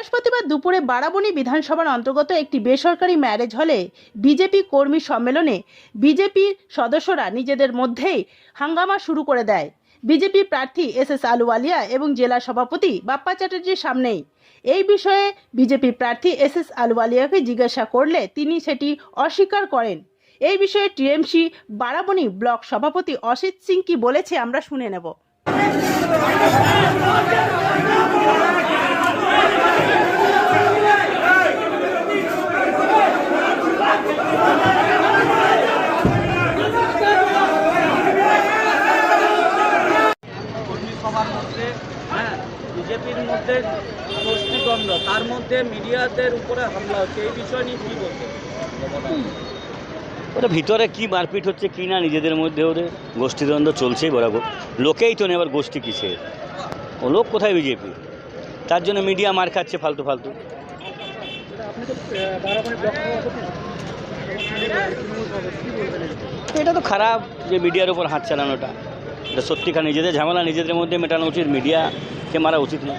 বৃহস্পতিবার দুপুরে বারাবণী বিধানসভার অন্তর্গত একটি বেসরকারি ম্যারেজ হলে বিজেপি কর্মী সম্মেলনে বিজেপির সদস্যরা নিজেদের মধ্যেই হাঙ্গামা শুরু করে দেয়। বিজেপি প্রার্থী এস এস আলুওয়ালিয়া এবং জেলা সভাপতি বাপ্পা চ্যাটার্জির সামনেই। এই বিষয়ে বিজেপি প্রার্থী এস এস আলুওয়ালিয়াকে জিজ্ঞাসা করলে তিনি সেটি অস্বীকার করেন। এই বিষয়ে টিএমসি বারাবণী ব্লক সভাপতি অসিত সিং কি বলেছে আমরা শুনে নেব। বিজেপির মধ্যে গোষ্ঠীদ্বন্দ্ব, তার মধ্যে মিডিয়াদের উপরে হামলা হচ্ছে, এই বিষয় নিয়ে কী বলতে? ওটা ভিতরে কি মারপিট হচ্ছে কি না, নিজেদের মধ্যে ওদের গোষ্ঠীদ্বন্দ্ব চলছেই বরাবর। লোকেই তো নেই, আবার গোষ্ঠী কিসের? ও লোক কোথায় বিজেপি? তার জন্য মিডিয়া মার খাচ্ছে ফালতু ফালতু। এটা তো খারাপ যে মিডিয়ার উপর হাত চালানোটা। এটা সত্যিকার নিজেদের ঝামেলা, নিজেদের মধ্যে মেটানো উচিত। মিডিয়াকে মারা উচিত না।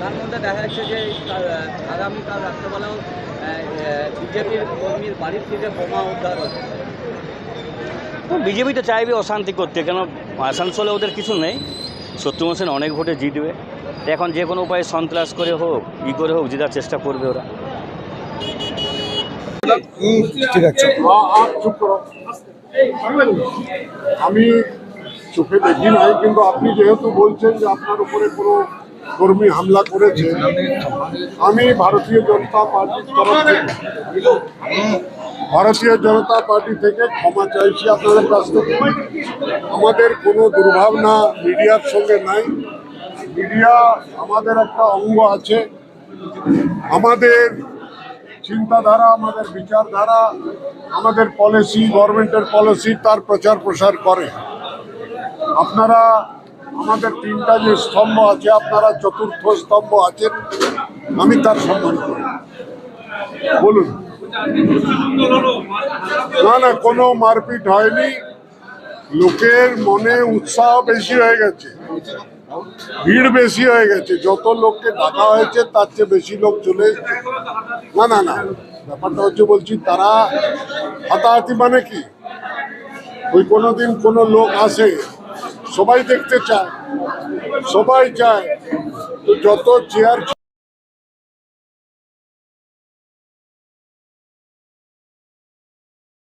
তার মধ্যে দেখা যাচ্ছে যে কাল- আগামীকাল রাত্রেবেলাও বিজেপির কর্মীর বাড়ির থেকে বোমা উদ্ধার হচ্ছে। বিজেপি তো চাইবে অশান্তি করতে কেন আসানসোলে ওদের কিছু নেই। শত্রু সেন অনেক ভোটে জিতবে। তো এখন যে কোনো উপায়ে সন্ত্রাস করে হোক ই করে হোক জেতার চেষ্টা করবে ওরা। ঠিক আছে। আমি চোখে দেখি নাই, কিন্তু আপনি যেহেতু বলছেন যে আপনার উপরে কোনো কর্মী হামলা করেছে, আমি ভারতীয় জনতা পার্টির তরফ থেকে ভারতীয় জনতা পার্টি থেকে ক্ষমা চাইছি আপনাদের কাছ থেকে। আমাদের কোনো দুর্ভাবনা মিডিয়ার সঙ্গে নাই। মিডিয়া আমাদের একটা অঙ্গ আছে। আমাদের চিন্তাধারা, আমাদের বিচারধারা, আমাদের পলিসি, গভর্নমেন্টের পলিসি, তার প্রচার প্রসার করে। আপনারা, আমাদের তিনটা যে স্তম্ভ আছে, আপনারা চতুর্থ স্তম্ভ আছেন, আমি তার সম্মান করি। বলুন। না না, কোনো মারপিট হয়নি। লোকের মনে উৎসাহ বেশি হয়ে গেছে। ভিড় বেশি হয়ে গেছে। যত লোককে ডাকা হয়েছে, তার চেয়ে বেশি লোক চলে না না না, ব্যাপারটা হচ্ছে বলছি, তারা হাতাহাতি মানে কি? ওই কোনোদিন কোনো লোক আসে সবাই দেখতে চায় সবাই চায়। তো যত চেয়ার